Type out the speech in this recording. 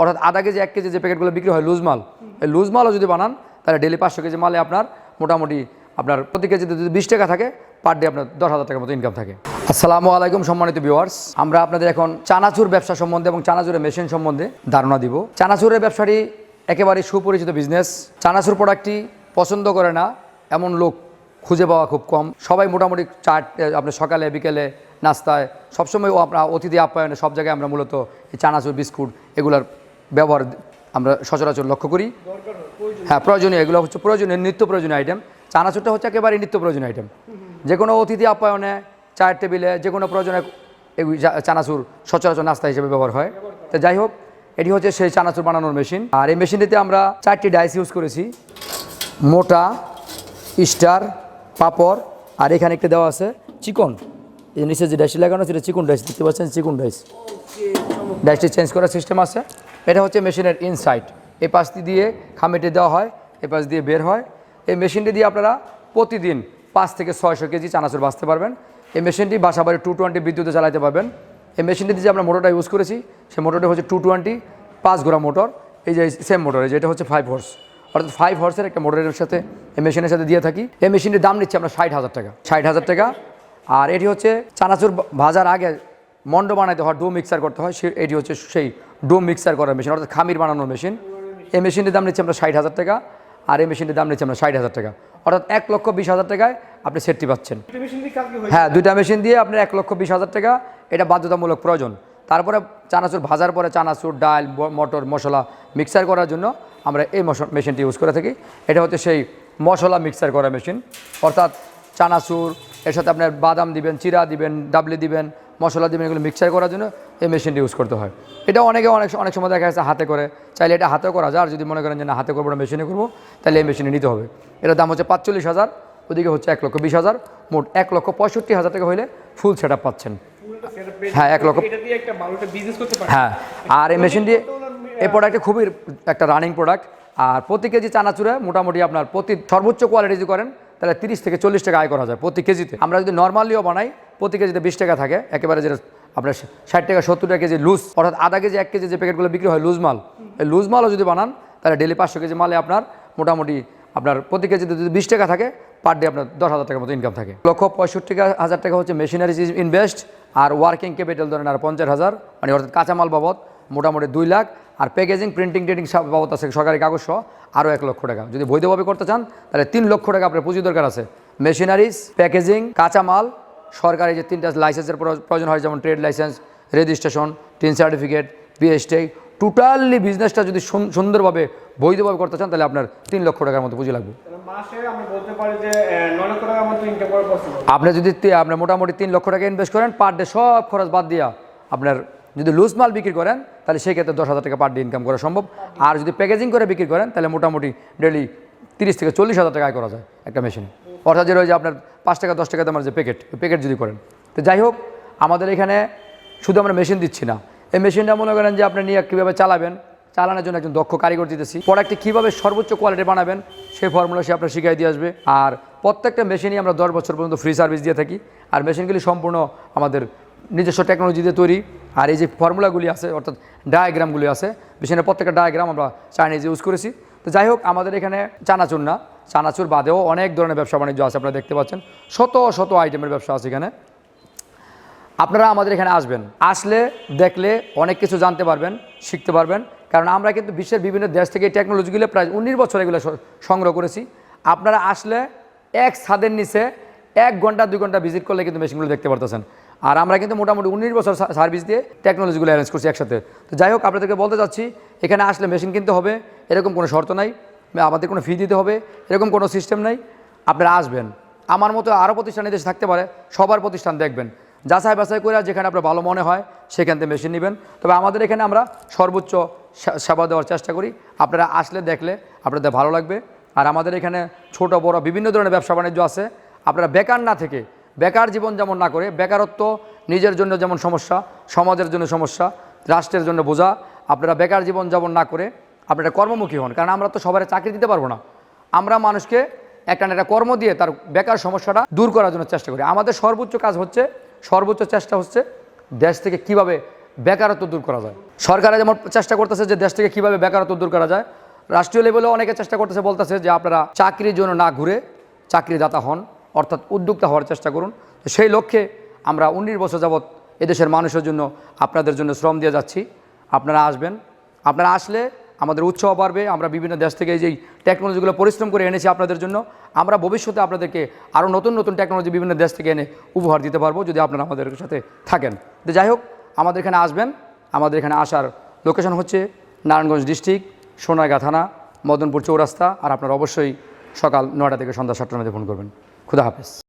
অর্থাৎ আধা কেজি, এক কেজি যে প্যাকেটগুলো বিক্রি হয় লুজ মাল, এই লুজ মালও যদি বানান, তাহলে ডেলি পাঁচশো কেজি মালে আপনার মোটামুটি আপনার প্রতি কেজিতে যদি বিশ টাকা থাকে পার ডে আপনার দশ হাজার টাকার মতো ইনকাম থাকে। আসসালামু আলাইকুম সম্মানিত ভিউয়ার্স আমরা আপনাদের এখন চানাচুর ব্যবসা সম্বন্ধে এবং চানাচুরের মেশিন সম্বন্ধে ধারণা দিব। চানাচুরের ব্যবসাটি একেবারে সুপরিচিত বিজনেস চানাচুর প্রোডাক্টটি পছন্দ করে না, এমন লোক খুঁজে পাওয়া খুব কম। সবাই মোটামুটি চাট আপনার সকালে, বিকেলে নাস্তায়, সবসময় আমরা অতিথি আপ্যায়নে সব জায়গায় আমরা মূলত এই চানাচুর, বিস্কুট এগুলার ব্যবহার আমরা সচরাচর লক্ষ্য করি। হ্যাঁ প্রয়োজনীয়, এগুলো হচ্ছে প্রয়োজনীয়, নিত্য প্রয়োজনীয় আইটেম চানাচুরটা হচ্ছে একেবারে নিত্য প্রয়োজনীয় আইটেম যে কোনো অতিথি আপ্যায়নে, চায়ের টেবিলে যে কোনো প্রয়োজনে এই চানাচুর সচরাচর নাস্তা হিসেবে ব্যবহার হয়। তো যাই হোক, এটি হচ্ছে সেই চানাচুর বানানোর মেশিন আর এই মেশিনটিতে আমরা চারটি ডাইস ইউজ করেছি। মোটা, স্টার, পাপড়, আর এখানে একটা দেওয়া আছে চিকন। এই নিচে যে ডাইসটি লাগানো সেটা চিকন ডাইস দেখতে পাচ্ছেন? চিকন ডাইস ডাইসটি চেঞ্জ করার সিস্টেম আছে। এটা হচ্ছে মেশিনের ইনসাইট এই পাশটি দিয়ে খামিটি দেওয়া হয় এ পাশ দিয়ে বের হয়। এই মেশিনটি দিয়ে আপনারা প্রতিদিন পাঁচ থেকে ছয়শো কেজি চানাচুর বাঁচতে পারবেন। এই মেশিনটি বাসা বাড়ি টু টোয়েন্টি বিদ্যুতে চালাতে পারবেন। এই মেশিনটি যে আমরা মোটরটা ইউজ করেছি, সেই মোটরটা হচ্ছে টু টোয়েন্টি পাঁচ ঘোড়া মোটর। এই যে সেম মোটর এই যে এটা হচ্ছে ফাইভ হর্স অর্থাৎ ফাইভ হর্সের একটা মোটরের সাথে, এই মেশিনের সাথে দিয়ে থাকি। এই মেশিনটির দাম নিচ্ছে আমরা ষাট হাজার টাকা। ষাট হাজার টাকা। আর এটি হচ্ছে চানাচুর ভাজার আগে মন্ড বানাইতে হয়, ডো মিক্সার করতে হয়, সে এটি হচ্ছে সেই ডো মিক্সার করার মেশিন অর্থাৎ খামির বানানোর মেশিন। এই মেশিনটির দাম নিচ্ছে আমরা ষাট হাজার টাকা আর এই মেশিনটির দাম নিচ্ছে আমরা ষাট হাজার টাকা। অর্থাৎ এক লক্ষ বিশ হাজার টাকায় আপনি সেটটি পাচ্ছেন। হয় দুইটা মেশিন দিয়ে আপনার এক লক্ষ বিশ হাজার টাকা এটা বাধ্যতামূলক প্রয়োজন। তারপরে চানাচুর ভাজার পরে চানাচুর ডাল মটর মশলা মিক্সার করার জন্য আমরা এই মশ- মেশিনটি ইউজ করে থাকি। এটা হচ্ছে সেই মশলা মিক্সার করা মেশিন। অর্থাৎ চানাচুর এর সাথে আপনার বাদাম দিবেন চিরা দিবেন ডাবলি দিবেন মশলা দিবেন এগুলো মিক্সার করার জন্য এই মেশিনটি ইউজ করতে হয়। এটা অনেকে অনেক অনেক সময় দেখা যাচ্ছে হাতে করে। চাইলে এটা হাতেও করা যায়। আর যদি মনে করেন যে না হাতে করব না মেশিনে করব তাহলে এই মেশিনে নিতে হবে। এটার দাম হচ্ছে পাঁচচল্লিশ হাজার ওদিকে হচ্ছে এক লক্ষ বিশ হাজার। মোট এক লক্ষ পঁয়ষট্টি হাজার টাকা হলে ফুল সেট পাচ্ছেন। হ্যাঁ, এক লক্ষ- হ্যাঁ আর এই মেশিন দিয়ে এই প্রোডাক্টটি খুবই একটা রানিং প্রোডাক্ট আর প্রতি কেজি চানাচুরে মোটামুটি আপনার প্রতি সর্বোচ্চ কোয়ালিটি করেন তাহলে তিরিশ থেকে চল্লিশ টাকা আয় করা যায় প্রতি কেজিতে। আমরা যদি নর্মালিও বানাই, প্রতি কেজিতে বিশ টাকা থাকে, একেবারে যেটা আপনার ষাট টাকা সত্তর টাকা কেজি লুজ, অর্থাৎ আধা কেজি, এক কেজি যে প্যাকেটগুলো বিক্রি হয় লুজ মাল, এই লুজ মালও যদি বানান, তাহলে ডেলি পাঁচশো কেজি মালে আপনার মোটামুটি আপনার প্রতি কেজিতে যদি বিশ টাকা থাকে, পার ডে আপনার দশ হাজার টাকার মতো ইনকাম থাকে। লক্ষ পঁয়ষট্টি হাজার টাকা হচ্ছে মেশিনারিজ ইনভেস্ট আর ওয়ার্কিং ক্যাপিটাল ধরেন আর পঞ্চাশ হাজার মানে অর্থাৎ কাঁচামাল বাবদ মোটামুটি দুই লাখ। আর প্যাকেজিং প্রিন্টিং টেন্টিং সব বাবদ আছে সরকারি কাগজ সহ আরও এক লক্ষ টাকা। যদি বৈধভাবে করতে চান তাহলে তিন লক্ষ টাকা আপনার পুঁজি দরকার আছে। মেশিনারিজ প্যাকেজিং কাঁচামাল সরকারি যে তিনটা লাইসেন্সের প্রয়োজন হয় যেমন trade licence registration TIN certificate বিএসটেক totally বিজনেসটা যদি সুন- সুন্দরভাবে বৈধভাবে করতে চান তাহলে আপনার তিন লক্ষ টাকার মতো পুঁজি লাগবে। আপনি যদি আপনার মোটামুটি তিন লক্ষ টাকা ইনভেস্ট করেন পার ডে সব খরচ বাদ দিয়া আপনার যদি লুজ মাল বিক্রি করেন, তাহলে সেই ক্ষেত্রে দশ হাজার টাকা পার ডে ইনকাম করা সম্ভব। আর যদি প্যাকেজিং করে বিক্রি করেন, তাহলে মোটামুটি ডেলি তিরিশ থেকে চল্লিশ হাজার টাকা করা যায় একটা মেশিনে অর্থাৎ যেটা যে আপনার পাঁচ টাকা, দশ টাকা দামের যে প্যাকেট ওই প্যাকেট যদি করেন। তো যাই হোক, আমাদের এখানে শুধু আমরা মেশিন দিচ্ছি না। এই মেশিনটা মনে করেন যে আপনি নিয়ে কীভাবে চালাবেন, চালানোর জন্য একজন দক্ষ কারিগর দিতেছি। প্রোডাক্টটি কীভাবে সর্বোচ্চ কোয়ালিটি বানাবেন, সেই ফর্মুলা সে আপনার শিখাই দিয়ে আসবে। আর প্রত্যেকটা মেশিনই আমরা দশ বছর পর্যন্ত ফ্রি সার্ভিস দিয়ে থাকি। আর মেশিনগুলি সম্পূর্ণ আমাদের নিজস্ব টেকনোলজি দিয়ে তৈরি। আর এই যে ফর্মুলাগুলি আছে, অর্থাৎ ডায়াগ্রামগুলি আছে মেশিনের প্রত্যেকটা ডায়াগ্রাম আমরা চাইনিজ ইউজ করেছি। তো যাই হোক, আমাদের এখানে চানাচুর না। চানাচুর বাদেও অনেক ধরনের ব্যবসা বাণিজ্য আছে, আপনারা দেখতে পাচ্ছেন। শত শত আইটেমের ব্যবসা আছে এখানে। আপনারা আমাদের এখানে আসবেন। আসলে দেখলে অনেক কিছু জানতে পারবেন, শিখতে পারবেন। কারণ আমরা কিন্তু বিশ্বের বিভিন্ন দেশ থেকে এই টেকনোলজিগুলো প্রায় উনিশ বছর এগুলো সংগ্রহ করেছি। আপনারা আসলে এক ছাদের নিচে এক ঘণ্টা, দুই ঘণ্টা ভিজিট করলে কিন্তু মেশিনগুলো দেখতে পারতেছেন। আর আমরা কিন্তু মোটামুটি উনিশ বছর সার্ভিস দিয়ে টেকনোলজিগুলো অ্যারেঞ্জ করছি একসাথে। তো যাই হোক, আপনাদেরকে বলতে চাচ্ছি, এখানে আসলে মেশিন কিনতে হবে, এরকম কোনো শর্ত নাই আমাদের কোনো ফি দিতে হবে, এরকম কোনো সিস্টেম নাই। আপনারা আসবেন। আমার মতো আরও প্রতিষ্ঠান দেশে থাকতে পারে, সবার প্রতিষ্ঠান দেখবেন। যাচাই বাছাই করে যেখানে আপনার ভালো মনে হয়, সেখান থেকে মেশিন নেবেন। তবে আমাদের এখানে আমরা সর্বোচ্চ সেবা দেওয়ার চেষ্টা করি। আপনারা আসলে দেখলে আপনাদের ভালো লাগবে। আর আমাদের এখানে ছোট, বড় বিভিন্ন ধরনের ব্যবসা বাণিজ্য আছে। আপনারা বেকার না থেকে বেকার জীবন যেমন না করে, বেকারত্ব নিজের জন্য যেমন সমস্যা, সমাজের জন্য সমস্যা, রাষ্ট্রের জন্য বোঝা, আপনারা বেকার জীবন যেমন না করে, আপনারা কর্মমুখী হন। কারণ আমরা তো সবাই চাকরি দিতে পারব না। আমরা মানুষকে একটা একটা কর্ম দিয়ে তার বেকার সমস্যাটা দূর করার জন্য চেষ্টা করি। আমাদের সর্বোচ্চ কাজ হচ্ছে, সর্বোচ্চ চেষ্টা হচ্ছে দেশ থেকে কীভাবে বেকারত্ব দূর করা যায়। সরকারে যেমন চেষ্টা করতেছে যে দেশ থেকে কীভাবে বেকারত্ব দূর করা যায়, রাষ্ট্রীয় লেভেলেও অনেকে চেষ্টা করতেছে, বলতেছে যে আপনারা চাকরির জন্য না ঘুরে চাকরিদাতা হন। অর্থাৎ উদ্যোক্তা হওয়ার চেষ্টা করুন। সেই লক্ষ্যে আমরা উনিশ বছর যাবৎ এদেশের মানুষের জন্য আপনাদের জন্য শ্রম দিয়ে যাচ্ছি। আপনারা আসবেন। আপনারা আসলে আমাদের উৎসাহ বাড়বে। আমরা বিভিন্ন দেশ থেকে যেই টেকনোলজিগুলো পরিশ্রম করে এনেছি আপনাদের জন্য, আমরা ভবিষ্যতে আপনাদেরকে আরও নতুন নতুন টেকনোলজি বিভিন্ন দেশ থেকে এনে উপহার দিতে পারব যদি আপনারা আমাদের সাথে থাকেন। তো যাই হোক, আমাদের এখানে আসবেন। আমাদের এখানে আসার লোকেশন হচ্ছে নারায়ণগঞ্জ ডিস্ট্রিক্ট সোনারগাঁ থানা, মদনপুর চৌরাস্তা। আর আপনারা অবশ্যই সকাল নয়টা থেকে সন্ধ্যা সাতটার মধ্যে ফোন করবেন। খুদা হাফেজ